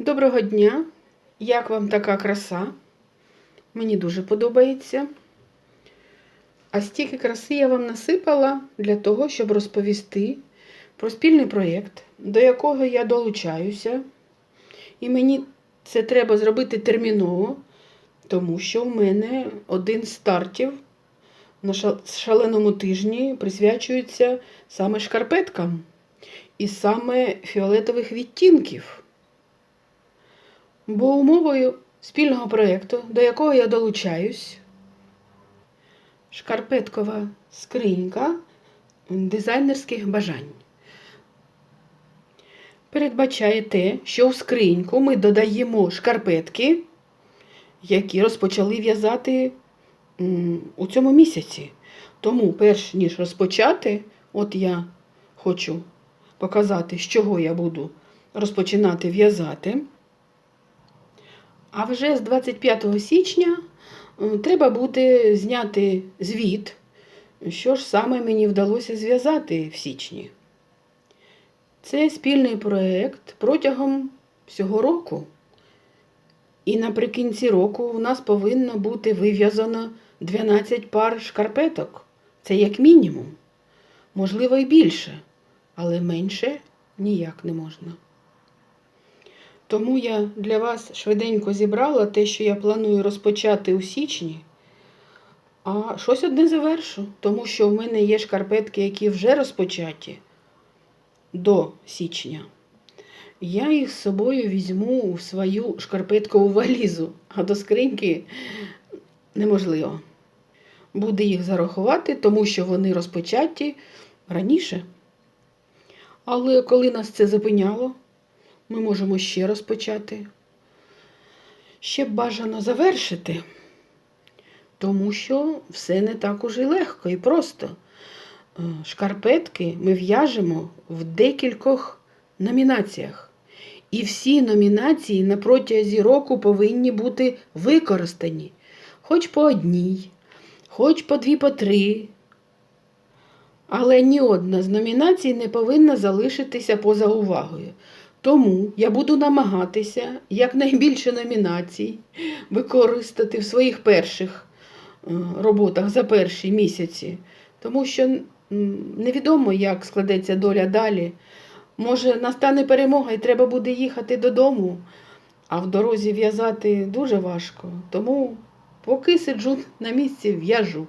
Доброго дня! Як вам така краса? Мені дуже подобається. А стільки краси я вам насипала для того, щоб розповісти про спільний проєкт, до якого я долучаюся. І мені це треба зробити терміново, тому що в мене один з стартів на шаленому тижні присвячується саме шкарпеткам і саме фіолетових відтінків. Бо умовою спільного проєкту, до якого я долучаюсь, шкарпеткова скринька дизайнерських бажань. Передбачає те, що у скриньку ми додаємо шкарпетки, які розпочали в'язати у цьому місяці. Тому, перш ніж розпочати, от я хочу показати, з чого я буду розпочинати в'язати. А вже з 25 січня треба буде зняти звіт, що ж саме мені вдалося зв'язати в січні. Це спільний проєкт протягом всього року. І наприкінці року у нас повинно бути вив'язано 12 пар шкарпеток. Це як мінімум. Можливо, і більше, але менше ніяк не можна. Тому я для вас швиденько зібрала те, що я планую розпочати у січні, а щось одне завершу, тому що в мене є шкарпетки, які вже розпочаті до січня. Я їх з собою візьму у свою шкарпеткову валізу, а до скриньки неможливо. Буде їх зарахувати, тому що вони розпочаті раніше. Але коли нас це зупиняло, ми можемо ще розпочати. Ще б бажано завершити, тому що все не так уже легко і просто. Е, Шкарпетки ми в'яжемо в декількох номінаціях. І всі номінації на протязі року повинні бути використані. Хоч по одній, хоч по дві, по три. Але ні одна з номінацій не повинна залишитися поза увагою. Тому я буду намагатися якнайбільше номінацій використати в своїх перших е, роботах за перші місяці. Тому що невідомо, як складеться доля далі. Може, настане перемога і треба буде їхати додому, а в дорозі в'язати дуже важко. Тому поки сиджу на місці, в'яжу.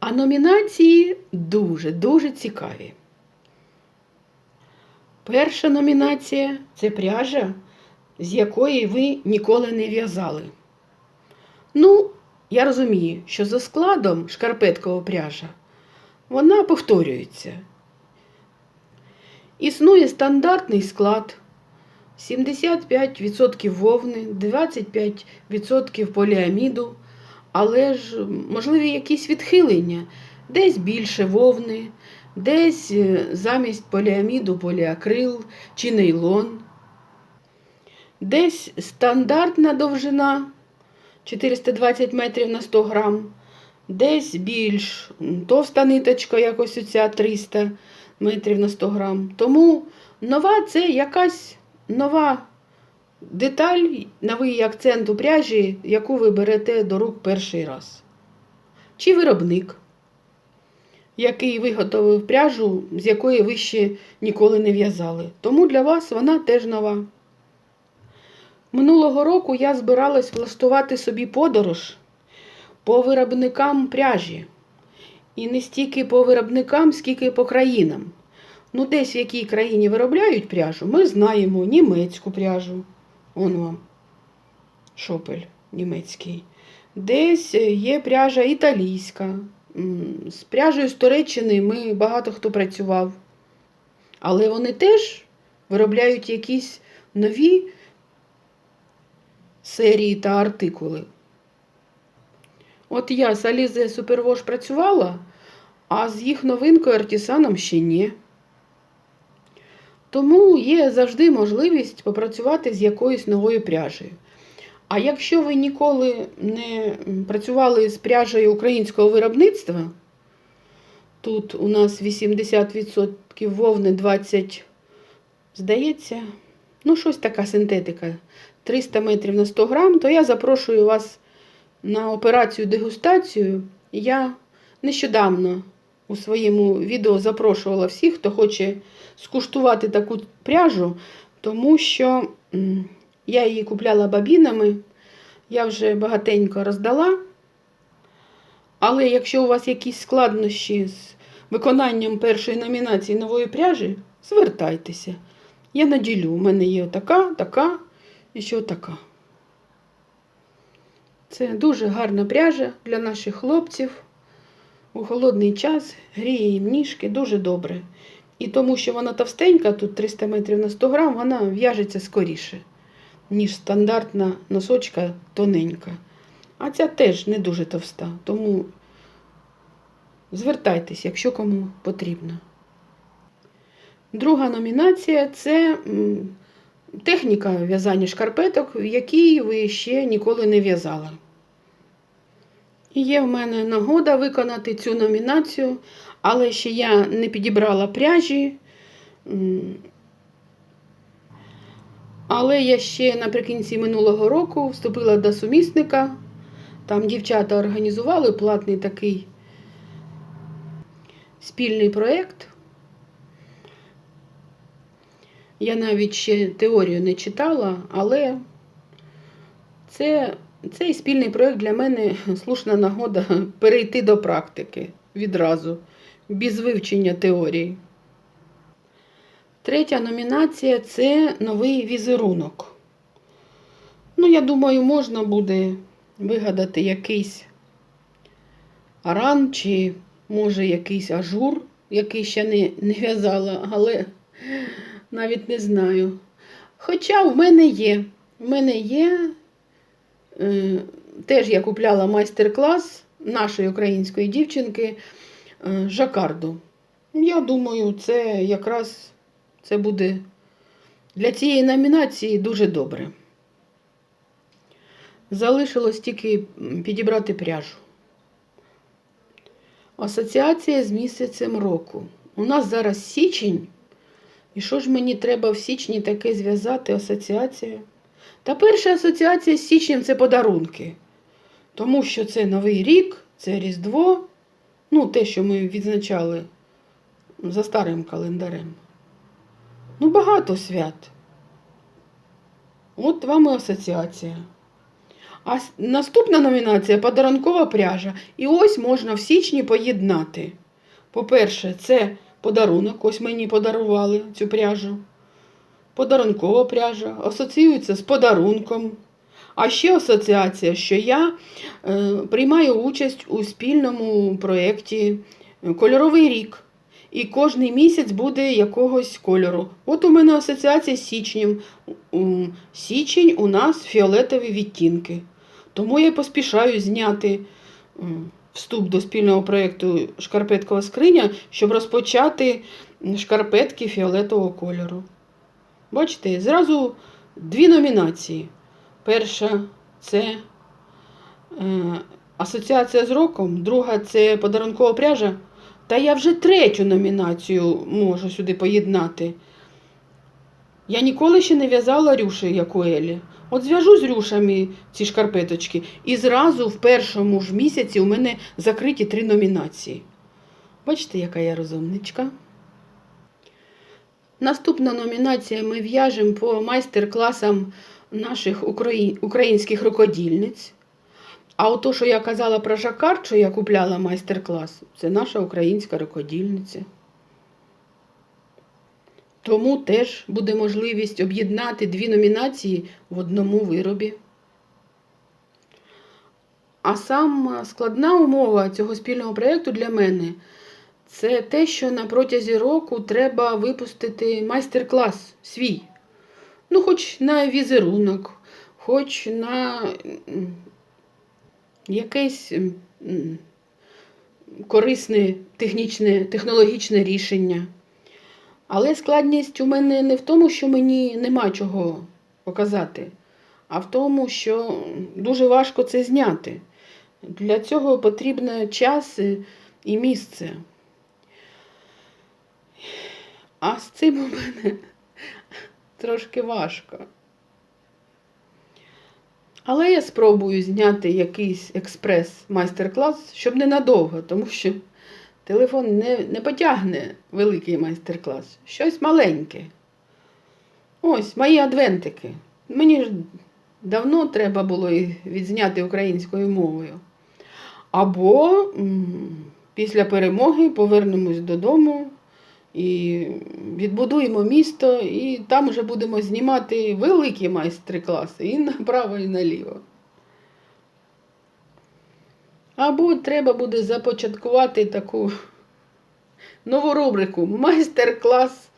А номінації дуже-дуже цікаві. Перша номінація це пряжа, з якої ви ніколи не в'язали. Ну, я розумію, що за складом шкарпеткова пряжа вона повторюється. Існує стандартний склад 75% вовни, 25% поліаміду, але ж можливі якісь відхилення, десь більше вовни, десь е, замість поліаміду поліакрил чи нейлон, десь стандартна довжина 420 метрів на 100 грам, десь більш товста ниточка, якось оця 300 метрів на 100 грам. Тому нова це якась нова деталь, новий акцент у пряжі, яку ви берете до рук перший раз. Чи виробник, який виготовив пряжу, з якої ви ще ніколи не в'язали. Тому для вас вона теж нова. Минулого року я збиралась влаштувати собі подорож по виробникам пряжі. І не стільки по виробникам, скільки по країнам. Ну, десь в якій країні виробляють пряжу, ми знаємо німецьку пряжу. Он вам шопель німецький. Десь є пряжа італійська. З пряжею з ми багато хто працював. Але вони теж виробляють якісь нові серії та артикули. От я з Алізе Супервош працювала, а з їх новинкою Артісаном ще ні. Тому є завжди можливість попрацювати з якоюсь новою пряжею. А якщо ви ніколи не працювали з пряжею українського виробництва, тут у нас 80% вовни, 20, здається, Ну, щось така синтетика. 300 метрів на 100 грам, то я запрошую вас на операцію дегустацію. Я нещодавно у своєму відео запрошувала всіх, хто хоче скуштувати таку пряжу, тому що я її купляла бабінами, я вже багатенько роздала. Але якщо у вас якісь складнощі з виконанням першої номінації нової пряжі, звертайтеся. Я наділю. У мене є така, така і ще така. Це дуже гарна пряжа для наших хлопців. У холодний час гріє їм ніжки дуже добре. І тому, що вона товстенька, тут 300 метрів на 100 грам, вона в'яжеться скоріше, ніж стандартна носочка тоненька. А ця теж не дуже товста, тому звертайтесь, якщо кому потрібно. Друга номінація це техніка в'язання шкарпеток, в якій ви ще ніколи не в'язали. І є в мене нагода виконати цю номінацію, але ще я не підібрала пряжі. Але я ще наприкінці минулого року вступила до сумісника. Там дівчата організували платний такий спільний проєкт. Я навіть ще теорію не читала, але це, цей спільний проєкт для мене слушна нагода перейти до практики відразу, без вивчення теорії. Третя номінація це новий візерунок. Ну, я думаю, можна буде вигадати якийсь аран чи, може, якийсь ажур, який ще не, не в'язала, але навіть не знаю. Хоча в мене є. В мене є. Е, теж я купляла майстер-клас нашої української дівчинки е, жакарду. Я думаю, це якраз це буде для цієї номінації дуже добре. Залишилось тільки підібрати пряжу. Асоціація з місяцем року. У нас зараз січень. І що ж мені треба в січні таке зв'язати асоціація? Та перша асоціація з січнем це подарунки. Тому що це Новий рік, це Різдво, ну, те, що ми відзначали за старим календарем. Ну, багато свят. От вам і асоціація. А наступна номінація подарункова пряжа. І ось можна в січні поєднати. По-перше, це подарунок. Ось мені подарували цю пряжу. Подарункова пряжа асоціюється з подарунком. А ще асоціація, що я е, приймаю участь у спільному проєкті Кольоровий рік. І кожний місяць буде якогось кольору. От у мене асоціація з січнем. Січень у нас фіолетові відтінки. Тому я поспішаю зняти вступ до спільного проєкту Шкарпеткова скриня, щоб розпочати шкарпетки фіолетового кольору. Бачите, зразу дві номінації. Перша це е, асоціація з роком, друга це подарункова пряжа. Та я вже третю номінацію можу сюди поєднати. Я ніколи ще не в'язала рюші, як у Елі. От зв'яжу з рюшами ці шкарпеточки, і зразу в першому ж місяці у мене закриті три номінації. Бачите, яка я розумничка. Наступна номінація ми в'яжемо по майстер-класам наших украї- українських рукодільниць. А ото, що я казала про жакард, що я купляла майстер-клас, це наша українська рукодільниця. Тому теж буде можливість об'єднати дві номінації в одному виробі. А сама складна умова цього спільного проєкту для мене це те, що на протязі року треба випустити майстер-клас свій. Ну, хоч на візерунок, хоч на якесь м, м, корисне технічне, технологічне рішення. Але складність у мене не в тому, що мені нема чого показати, а в тому, що дуже важко це зняти. Для цього потрібен час і- і місце. А з цим у мене трошки важко. Але я спробую зняти якийсь експрес-майстер-клас, щоб ненадовго, тому що телефон не, не потягне великий майстер-клас. Щось маленьке. Ось мої адвентики. Мені ж давно треба було їх відзняти українською мовою. Або після перемоги повернемось додому і відбудуємо місто, і там вже будемо знімати великі майстер-класи і направо, і наліво. Або треба буде започаткувати таку нову рубрику майстер-клас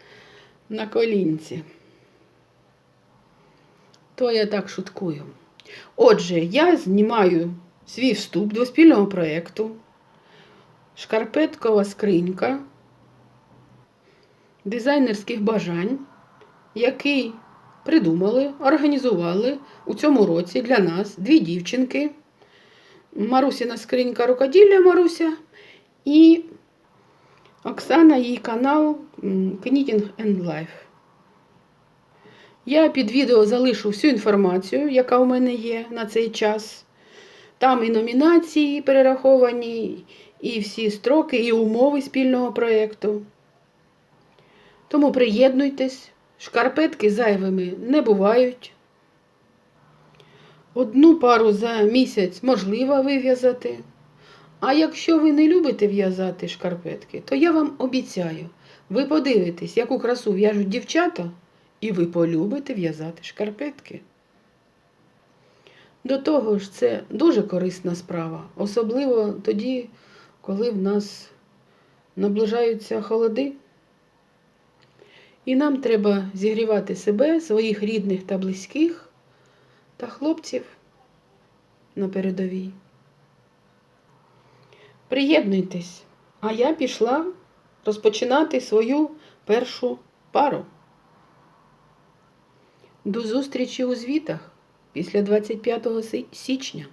на колінці. То я так шуткую. Отже, я знімаю свій вступ до спільного проєкту Шкарпеткова скринька дизайнерських бажань, який придумали, організували у цьому році для нас дві дівчинки. Марусіна скринька рукоділля Маруся і Оксана, її канал Knitting and Life. Я під відео залишу всю інформацію, яка у мене є на цей час. Там і номінації перераховані, і всі строки, і умови спільного проєкту. Тому приєднуйтесь, шкарпетки зайвими не бувають. Одну пару за місяць можливо вив'язати. А якщо ви не любите в'язати шкарпетки, то я вам обіцяю, ви подивитесь, яку красу в'яжуть дівчата, і ви полюбите в'язати шкарпетки. До того ж, це дуже корисна справа, особливо тоді, коли в нас наближаються холоди. І нам треба зігрівати себе, своїх рідних та близьких та хлопців на передовій. Приєднуйтесь, а я пішла розпочинати свою першу пару. До зустрічі у звітах після 25 січня.